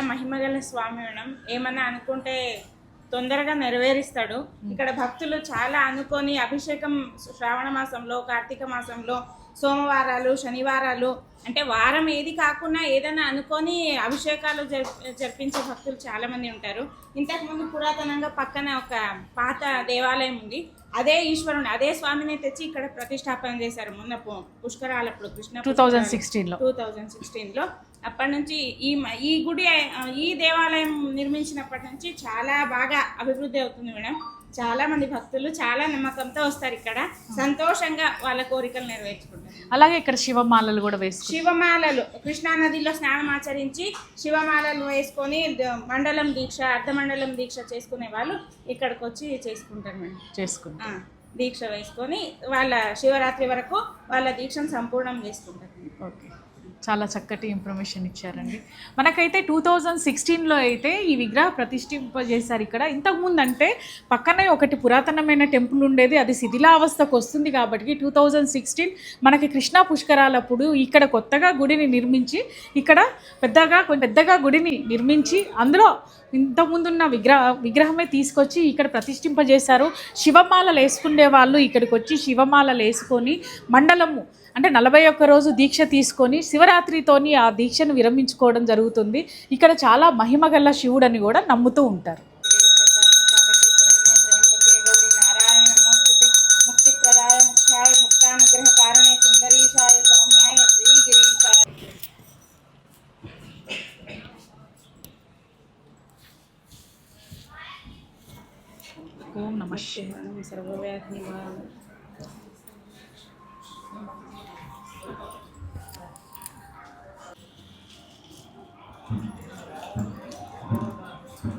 మహిమగల స్వామి మేడం ఏమన్నా అనుకుంటే తొందరగా నెరవేరుస్తాడు. ఇక్కడ భక్తులు చాలా అనుకొని అభిషేకం శ్రావణ మాసంలో కార్తీక మాసంలో సోమవారాలు శనివారాలు అంటే వారం ఏది కాకుండా ఏదైనా అనుకొని అభిషేకాలు జరి జరిపించే భక్తులు చాలా మంది ఉంటారు ఇంతకుముందు పురాతనంగా పక్కన ఒక పాత దేవాలయం ఉంది. అదే ఈశ్వరుని అదే స్వామిని తెచ్చి ఇక్కడ ప్రతిష్టాపన చేశారు. మొన్న పుష్కరాలప్పుడు కృష్ణ టూ థౌజండ్ సిక్స్టీన్లో. టూ థౌజండ్ సిక్స్టీన్లో. అప్పటి నుంచి ఈ ఈ గుడి ఈ దేవాలయం నిర్మించినప్పటి నుంచి చాలా బాగా అభివృద్ధి అవుతుంది మేడం. చాలా మంది భక్తులు చాలా నమ్మకంతో వస్తారు ఇక్కడ. సంతోషంగా వాళ్ళ కోరికలు నెరవేర్చుకుంటారు. అలాగే ఇక్కడ శివమాలలు కూడా వేసుకుంటారు. శివమాలలు. కృష్ణానదిలో స్నానం ఆచరించి శివమాలలు వేసుకొని మండలం దీక్ష అర్ధమండలం దీక్ష చేసుకునే వాళ్ళు ఇక్కడికి వచ్చి చేసుకుంటారు మేడం. చేసుకుంటారు. దీక్ష వేసుకొని వాళ్ళ శివరాత్రి వరకు వాళ్ళ దీక్షను సంపూర్ణం చేసుకుంటారు. ఓకే. చాలా చక్కటి ఇన్ఫర్మేషన్ ఇచ్చారండి. మనకైతే టూ థౌజండ్ సిక్స్టీన్లో అయితే ఈ విగ్రహ ప్రతిష్ఠింపజేశారు ఇక్కడ. ఇంతకుముందు అంటే పక్కనే ఒకటి పురాతనమైన టెంపుల్ ఉండేది అది శిథిలావస్థకు వస్తుంది కాబట్టి టూ థౌజండ్ సిక్స్టీన్ మనకి కృష్ణా పుష్కరాలప్పుడు ఇక్కడ కొత్తగా గుడిని నిర్మించి ఇక్కడ పెద్దగా పెద్దగా గుడిని నిర్మించి అందులో ఇంతకుముందున్న విగ్రహ విగ్రహమే తీసుకొచ్చి ఇక్కడ ప్రతిష్ఠింపజేశారు. శివమాలలు వేసుకునే వాళ్ళు ఇక్కడికి వచ్చి శివమాలలు వేసుకొని మండలము అంటే నలభై ఒక్క రోజు దీక్ష తీసుకొని శివ శివరాత్రితోని ఆ దీక్షను విరమించుకోవడం జరుగుతుంది. ఇక్కడ చాలా మహిమగల శివుడని కూడా నమ్ముతూ ఉంటారు. ముక్తిప్రదాయ ముఖ్యాయ కారణే ఓం నమ సర్వవ్యాధి నివారణ.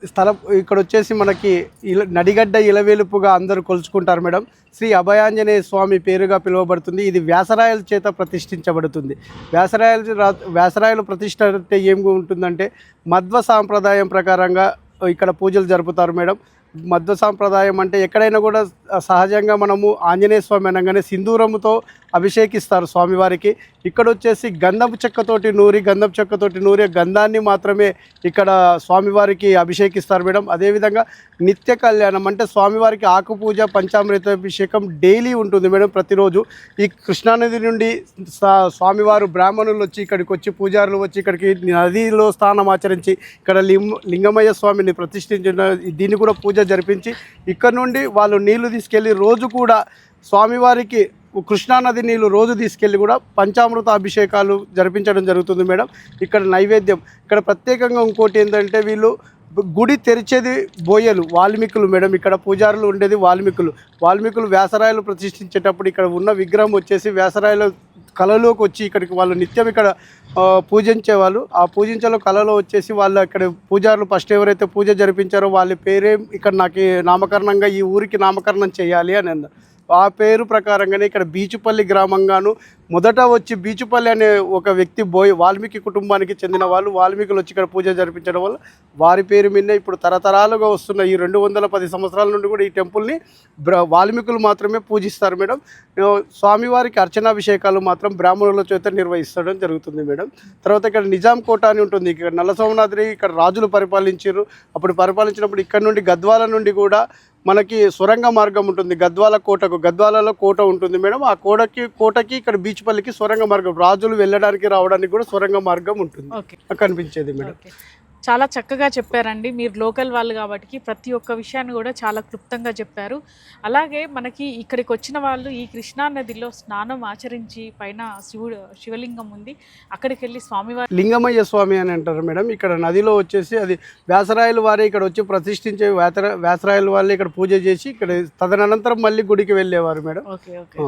స్థలం ఇక్కడ వచ్చేసి మనకి ఇల నడిగడ్డ ఇలవేలుపుగా అందరూ కొలుచుకుంటారు మేడం. శ్రీ అభయాంజనేయ స్వామి పేరుగా పిలువబడుతుంది. ఇది వ్యాసరాయల చేత ప్రతిష్ఠించబడుతుంది. వ్యాసరాయల రా- వ్యాసరాయల ప్రతిష్ట అంటే ఏం ఉంటుందంటే మధ్వ సాంప్రదాయం ప్రకారంగా ఇక్కడ పూజలు జరుపుతారు మేడం. మధ్వ సాంప్రదాయం అంటే ఎక్కడైనా కూడా సహజంగా మనము ఆంజనేయ స్వామి అనగానే సింధూరముతో అభిషేకిస్తారు స్వామివారికి. ఇక్కడ వచ్చేసి గంధపు చెక్కతోటి నూరి గంధపు చెక్కతోటి నూరి గంధాన్ని మాత్రమే ఇక్కడ స్వామివారికి అభిషేకిస్తారు మేడం. అదేవిధంగా నిత్య కళ్యాణం అంటే స్వామివారికి ఆకుపూజ పంచామృత అభిషేకం డైలీ ఉంటుంది మేడం ప్రతిరోజు. ఈ కృష్ణానది నుండి సా- స్వామివారు బ్రాహ్మణులు వచ్చి ఇక్కడికి వచ్చి పూజారులు వచ్చి ఇక్కడికి నదిలో స్నానం ఆచరించి ఇక్కడ లింగ లింగమయ్య స్వామిని ప్రతిష్ఠించిన దీన్ని కూడా పూజ జరిపించి ఇక్కడ నుండి వాళ్ళు నీళ్ళు తీసుకెళ్ళి రోజు కూడా స్వామివారికి కృష్ణానది నీళ్ళు రోజు తీసుకెళ్ళి కూడా పంచామృత అభిషేకాలు జరిపించడం జరుగుతుంది మేడం. ఇక్కడ నైవేద్యం. ఇక్కడ ప్రత్యేకంగా ఇంకోటి ఏంటంటే వీళ్ళు గుడి తెరిచేది బోయలు వాల్మీకులు మేడం. ఇక్కడ పూజారులు ఉండేది వాల్మీకులు. వాల్మీకులు వ్యాసరాయలు ప్రతిష్ఠించేటప్పుడు ఇక్కడ ఉన్న విగ్రహం వచ్చేసి వ్యాసరాయలు కళలోకి వచ్చి ఇక్కడికి వాళ్ళు నిత్యం ఇక్కడ పూజించే పూజించేవాళ్ళు. ఆ పూజించలో కళలో వచ్చేసి వాళ్ళు ఇక్కడ పూజారులు ఫస్ట్ ఎవరైతే పూజ జరిపించారో వాళ్ళ పేరే ఇక్కడ నాకు నామకరణంగా ఈ ఊరికి నామకరణం చేయాలి అని అన్నారు. ఆ పేరు ప్రకారంగానే ఇక్కడ బీచుపల్లి గ్రామంగాను మొదట వచ్చి బీచుపల్లి అనే ఒక వ్యక్తి బోయ్ వాల్మీకి కుటుంబానికి చెందిన వాళ్ళు వాల్మీకులు వచ్చి ఇక్కడ పూజ జరిపించడం వల్ల వారి పేరు మీద ఇప్పుడు తరతరాలుగా వస్తున్న ఈ రెండు వందల పది సంవత్సరాల నుండి కూడా ఈ టెంపుల్ని బ్ర వాల్మీకులు మాత్రమే పూజిస్తారు మేడం. స్వామివారికి అర్చనాభిషేకాలు మాత్రం బ్రాహ్మణుల చేత నిర్వహిస్తడం జరుగుతుంది మేడం. తర్వాత ఇక్కడ నిజాం కోట అని ఉంటుంది. ఇక్కడ నల్ల సోమనాథ్రి ఇక్కడ రాజులు పరిపాలించారు. అప్పుడు పరిపాలించినప్పుడు ఇక్కడ నుండి గద్వాల నుండి కూడా మనకి సొరంగ మార్గం ఉంటుంది. గద్వాల కోటకు గద్వాలలో కోట ఉంటుంది మేడం. ఆ కోటకి కోటకి ఇక్కడ బీచ్ బీచ్పల్లికి సొరంగ మార్గం రాజులు వెళ్ళడానికి రావడానికి కూడా సొరంగ మార్గం ఉంటుంది. కనిపించేది మేడం. చాలా చక్కగా చెప్పారండి. మీరు లోకల్ వాళ్ళు కాబట్టి ప్రతి ఒక్క విషయాన్ని కూడా చాలా క్లుప్తంగా చెప్పారు. అలాగే మనకి ఇక్కడికి వచ్చిన వాళ్ళు ఈ కృష్ణా నదిలో స్నానం ఆచరించి పైన శివుడు శివలింగం ఉంది. అక్కడికి వెళ్ళి స్వామివారి లింగమయ్య స్వామి అని అంటారు మేడం. ఇక్కడ నదిలో వచ్చేసి అది వ్యాసరాయల వారే ఇక్కడ వచ్చి ప్రతిష్ఠించే వ్యాసర వ్యాసరాయల వాళ్ళే ఇక్కడ పూజ చేసి ఇక్కడ తదనంతరం మళ్ళీ గుడికి వెళ్ళేవారు మేడం. Okay okay.